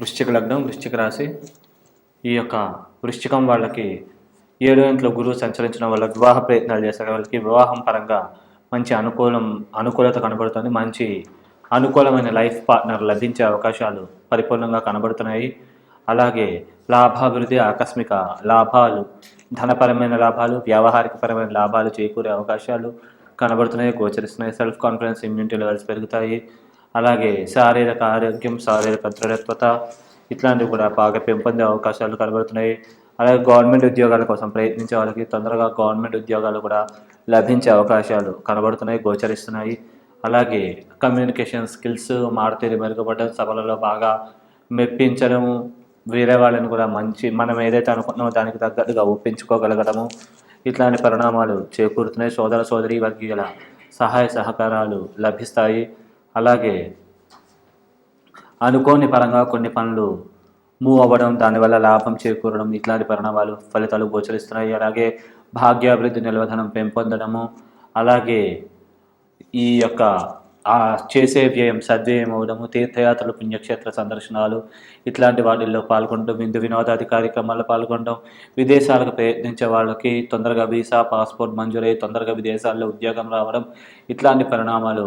వృశ్చిక లగ్నం వృశ్చిక రాశి. ఈ యొక్క వృశ్చికం వాళ్ళకి ఏడో ఇంట్లో గురువు సంచరించడం వల్ల వివాహ ప్రయత్నాలు చేసే వాళ్ళకి వివాహం పరంగా మంచి అనుకూలం అనుకూలత కనబడుతుంది. మంచి అనుకూలమైన లైఫ్ పార్ట్నర్ లభించే అవకాశాలు పరిపూర్ణంగా కనబడుతున్నాయి. అలాగే లాభాభివృద్ధి ఆకస్మిక లాభాలు ధనపరమైన లాభాలు వ్యావహారికపరమైన లాభాలు చేకూరే అవకాశాలు కనబడుతున్నాయి గోచరిస్తున్నాయి. సెల్ఫ్ కాన్ఫిడెన్స్ ఇమ్యూనిటీ లెవెల్స్ పెరుగుతాయి. అలాగే శారీరక ఆరోగ్యం శారీరక దృఢత్వత ఇట్లాంటివి కూడా బాగా పెంపొందే అవకాశాలు కనబడుతున్నాయి. అలాగే గవర్నమెంట్ ఉద్యోగాల కోసం ప్రయత్నించే వాళ్ళకి తొందరగా గవర్నమెంట్ ఉద్యోగాలు కూడా లభించే అవకాశాలు కనబడుతున్నాయి గోచరిస్తున్నాయి. అలాగే కమ్యూనికేషన్ స్కిల్స్ మారుతీరు మెరుగుపడడం సభలలో బాగా మెప్పించడము వేరే వాళ్ళని కూడా మంచి మనం ఏదైతే అనుకుంటున్నామో దానికి తగ్గట్టుగా ఒప్పించుకోగలగడము ఇట్లాంటి పరిణామాలు చేకూరుతున్నాయి. సోదర సోదరి వర్గీయుల సహాయ సహకారాలు లభిస్తాయి. అలాగే అనుకోని పరంగా కొన్ని పనులు మూవ్ అవ్వడం దానివల్ల లాభం చేకూరడం ఇట్లాంటి పరిణామాలు ఫలితాలు గోచరిస్తున్నాయి. అలాగే భాగ్యాభివృద్ధి నిలవధనం పెంపొందడము అలాగే ఈ యొక్క ఆ చేసే వ్యయం సద్వ్యయం అవడము తీర్థయాత్రలు పుణ్యక్షేత్ర సందర్శనాలు ఇట్లాంటి వాటిల్లో పాల్గొనడం విందు వినోదాది కార్యక్రమాల్లో పాల్గొనడం విదేశాలకు ప్రయత్నించే వాళ్ళకి తొందరగా వీసా పాస్పోర్ట్ మంజూరై తొందరగా విదేశాల్లో ఉద్యోగం రావడం ఇట్లాంటి పరిణామాలు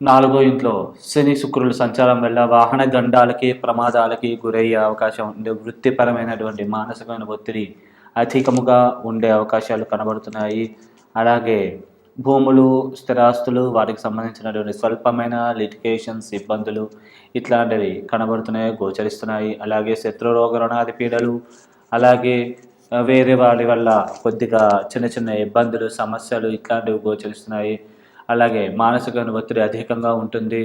నాలుగో ఇంట్లో శని శుక్రుల సంచారం వల్ల వాహన గండాలకి ప్రమాదాలకి గురయ్యే అవకాశం ఉండే వృత్తిపరమైనటువంటి మానసికమైన ఒత్తిడి అధికముగా ఉండే అవకాశాలు కనబడుతున్నాయి. అలాగే భూములు స్థిరాస్తులు వాటికి సంబంధించినటువంటి స్వల్పమైన లిటికేషన్స్ ఇబ్బందులు ఇట్లాంటివి కనబడుతున్నాయి గోచరిస్తున్నాయి. అలాగే శత్రురోగ రుణాది పీడలు అలాగే వేరే వారి వల్ల కొద్దిగా చిన్న చిన్న ఇబ్బందులు సమస్యలు ఇట్లాంటివి గోచరిస్తున్నాయి. అలాగే మానసిక ఒత్తిడి అధికంగా ఉంటుంది.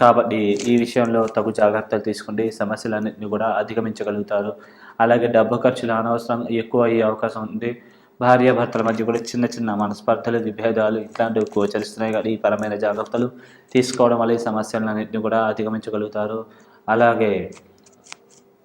కాబట్టి ఈ విషయంలో తగు జాగ్రత్తలు తీసుకుంటే సమస్యలన్నింటినీ కూడా అధిగమించగలుగుతారు. అలాగే డబ్బు ఖర్చులు అనవసరం ఎక్కువ అయ్యే అవకాశం ఉంది. భార్యాభర్తల మధ్య కూడా చిన్న చిన్న మనస్పర్ధలు విభేదాలు ఇట్లాంటివి గోచరిస్తున్నాయి. కానీ ఈ పరమైన జాగ్రత్తలు తీసుకోవడం వల్ల ఈ సమస్యలన్నింటినీ కూడా అధిగమించగలుగుతారు. అలాగే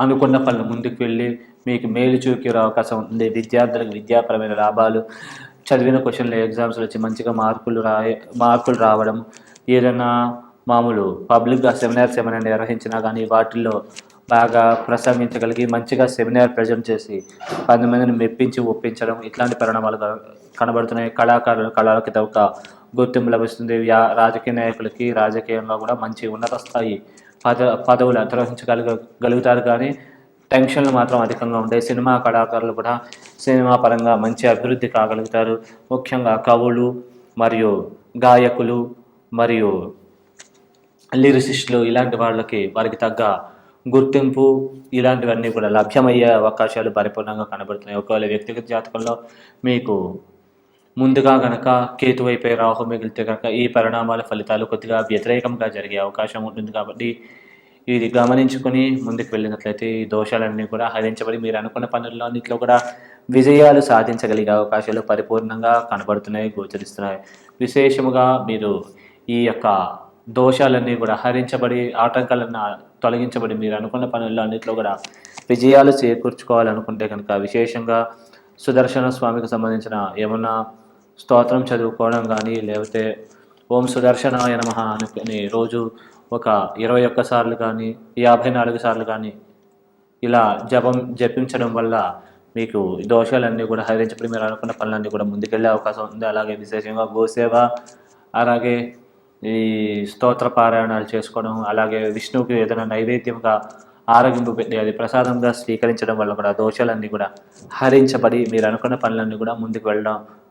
అనుకున్న పనులు ముందుకు వెళ్ళి మీకు మేలు చూకే అవకాశం ఉంది విద్యార్థులకు విద్యాపరమైన లాభాలు. చదివిన క్వశ్చన్లు ఎగ్జామ్స్లో వచ్చి మంచిగా మార్కులు రాయ మార్కులు రావడం. ఏదైనా మామూలు పబ్లిక్గా సెమినార్స్ ఏమైనా నిర్వహించినా కానీ వాటిల్లో బాగా ప్రసంగించగలిగి మంచిగా సెమినార్ ప్రజెంట్ చేసి పది మందిని మెప్పించి ఒప్పించడం ఇట్లాంటి పరిణామాలు కన- కనబడుతున్నాయి. కళాకారులు కళలకి తగ్గ గుర్తింపు లభిస్తుంది. రాజకీయ నాయకులకి రాజకీయంగా కూడా మంచి ఉన్నత స్థాయి పద పదవులు అధిరోహించగలిగ గలుగుతారు కానీ టెన్షన్లు మాత్రం అధికంగా ఉంటాయి. సినిమా కళాకారులు కూడా సినిమా పరంగా మంచి అభివృద్ధి కాగలుగుతారు. ముఖ్యంగా కవులు మరియు గాయకులు మరియు లిరిసిస్టులు ఇలాంటి వాళ్ళకి వారికి తగ్గ గుర్తింపు ఇలాంటివన్నీ కూడా లభ్యమయ్యే అవకాశాలు పరిపూర్ణంగా కనబడుతున్నాయి. ఒకవేళ వ్యక్తిగత జాతకంలో మీకు ముందుగా గనక కేతు రాహు మిగిలితే కనుక ఈ పరిణామాల ఫలితాలు కొద్దిగా వ్యతిరేకంగా జరిగే అవకాశం ఉంటుంది కాబట్టి ఇది గమనించుకొని ముందుకు వెళ్ళినట్లయితే ఈ దోషాలన్నీ కూడా హరించబడి మీరు అనుకున్న పనుల్లో అన్నింటిలో కూడా విజయాలు సాధించగలిగే అవకాశాలు పరిపూర్ణంగా కనబడుతున్నాయి గోచరిస్తున్నాయి. విశేషముగా మీరు ఈ యొక్క దోషాలన్నీ కూడా హరించబడి ఆటంకాలన్నీ తొలగించబడి మీరు అనుకున్న పనుల్లో అన్నింటిలో కూడా విజయాలు చేకూర్చుకోవాలనుకుంటే కనుక విశేషంగా సుదర్శన స్వామికి సంబంధించిన ఏమన్నా స్తోత్రం చదువుకోవడం కానీ లేకపోతే ఓం సుదర్శనాయ నమ అని రోజు ఒక ఇరవై ఒక్క సార్లు కానీ యాభై నాలుగు సార్లు కానీ ఇలా జపం జపించడం వల్ల మీకు దోషాలన్నీ కూడా హరించబడి మీరు అనుకున్న పనులన్నీ కూడా ముందుకెళ్ళే అవకాశం ఉంది. అలాగే విశేషంగా గోసేవ అలాగే ఈ స్తోత్ర పారాయణాలు చేసుకోవడం అలాగే విష్ణువుకి ఏదైనా నైవేద్యంగా ఆరగింపు పెట్టి అది ప్రసాదంగా స్వీకరించడం వల్ల కూడా దోషాలన్నీ కూడా హరించబడి మీరు అనుకున్న పనులన్నీ కూడా ముందుకు వెళ్ళడం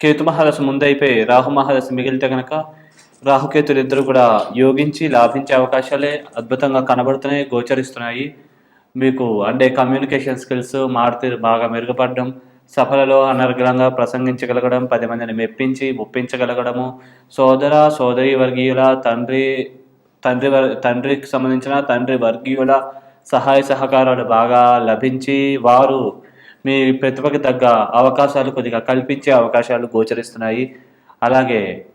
కేతు మహాదశ ముందైపోయి రాహు మహాదశ మిగిలితే కనుక రాహుకేతులు ఇద్దరు కూడా యోగించి లాభించే అవకాశాలే అద్భుతంగా కనబడుతున్నాయి గోచరిస్తున్నాయి. మీకు అంటే కమ్యూనికేషన్ స్కిల్స్ మారుతీరు బాగా మెరుగుపడడం సభలలో అనర్గళంగా ప్రసంగించగలగడం పది మందిని మెప్పించి ఒప్పించగలగడము. సోదర సోదరి వర్గీయుల తండ్రి తండ్రి వర్ తండ్రికి సంబంధించిన తండ్రి వర్గీయుల సహాయ సహకారాలు బాగా లభించి వారు మీ ప్రతిభకి తగ్గ అవకాశాలు కొద్దిగా కల్పించే అవకాశాలు గోచరిస్తున్నాయి. అలాగే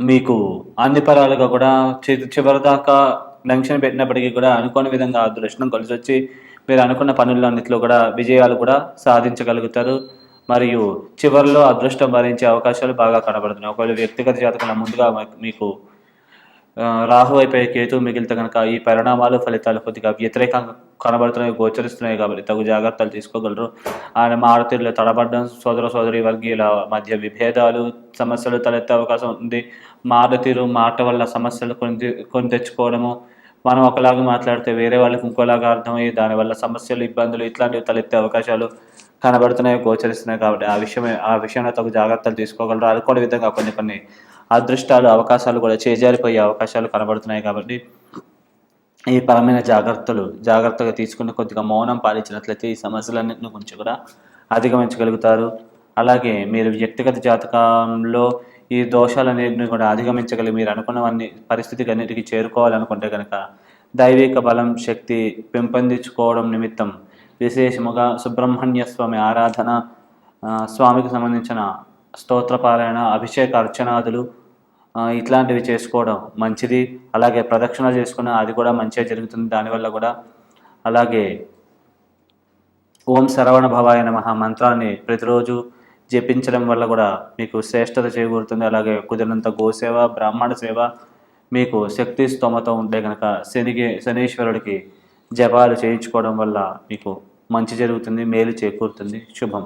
మీకు అన్ని పరాలుగా కూడా చి- చివరి దాకా టెన్షన్ పెట్టినప్పటికీ కూడా అనుకోని విధంగా అదృష్టం కలిసి వచ్చి మీరు అనుకున్న పనులన్నింటిలో కూడా విజయాలు కూడా సాధించగలుగుతారు. మరియు చివరిలో అదృష్టం భరించే అవకాశాలు బాగా కనబడుతున్నాయి. ఒకవేళ వ్యక్తిగత జాతకంలో ముందుగా మీకు రాహు అయిపోయి కేతు మిగిలితే కనుక ఈ పరిణామాలు ఫలితాలు కొద్దిగా వ్యతిరేకంగా కనబడుతున్నాయి గోచరిస్తున్నాయి కాబట్టి తగు జాగ్రత్తలు తీసుకోగలరు. ఆయన మారుతీరులో తడబడడం సోదర సోదరి వర్గీయుల మధ్య విభేదాలు సమస్యలు తలెత్తే అవకాశం ఉంది. మారుతీరు మాట వల్ల సమస్యలు కొని కొని తెచ్చుకోవడము. మనం ఒకలాగా మాట్లాడితే వేరే వాళ్ళకి ఇంకోలాగా అర్థమయ్యి దానివల్ల సమస్యలు ఇబ్బందులు ఇట్లాంటివి తలెత్తే అవకాశాలు కనబడుతున్నాయి గోచరిస్తున్నాయి కాబట్టి ఆ విషయమే ఆ విషయంలో తగు జాగ్రత్తలు తీసుకోగలరు. అనుకోని విధంగా కొన్ని కొన్ని అదృష్టాలు అవకాశాలు కూడా చేజారిపోయే అవకాశాలు కనబడుతున్నాయి కాబట్టి ఈ పరమైన జాగ్రత్తలు జాగ్రత్తగా తీసుకుని కొద్దిగా మౌనం పాలించినట్లయితే ఈ సమస్యలన్నింటిని గురించి కూడా అధిగమించగలుగుతారు. అలాగే మీరు వ్యక్తిగత జాతకంలో ఈ దోషాలన్నింటిని కూడా అధిగమించగలిగి మీరు అనుకున్నవన్నీ పరిస్థితికి అన్నిటికీ చేరుకోవాలనుకుంటే కనుక దైవిక బలం శక్తి పెంపొందించుకోవడం నిమిత్తం విశేషముగా సుబ్రహ్మణ్య స్వామి ఆరాధన స్వామికి సంబంధించిన స్తోత్రపారాయణ అభిషేక అర్చనాదులు ఇట్లాంటివి చేసుకోవడం మంచిది. అలాగే ప్రదక్షిణ చేసుకున్న అది కూడా మంచిగా జరుగుతుంది. దానివల్ల కూడా అలాగే ఓం శరవణ భవాయ నమః మంత్రాన్ని ప్రతిరోజు జపించడం వల్ల కూడా మీకు శ్రేష్టత చేకూరుతుంది. అలాగే కుదిరినంత గోసేవ బ్రాహ్మణ సేవ మీకు శక్తి స్తోమత ఉంటే కనుక శనికి శనీశ్వరుడికి జపాలు చేయించుకోవడం వల్ల మీకు మంచి జరుగుతుంది మేలు చేకూరుతుంది. శుభం.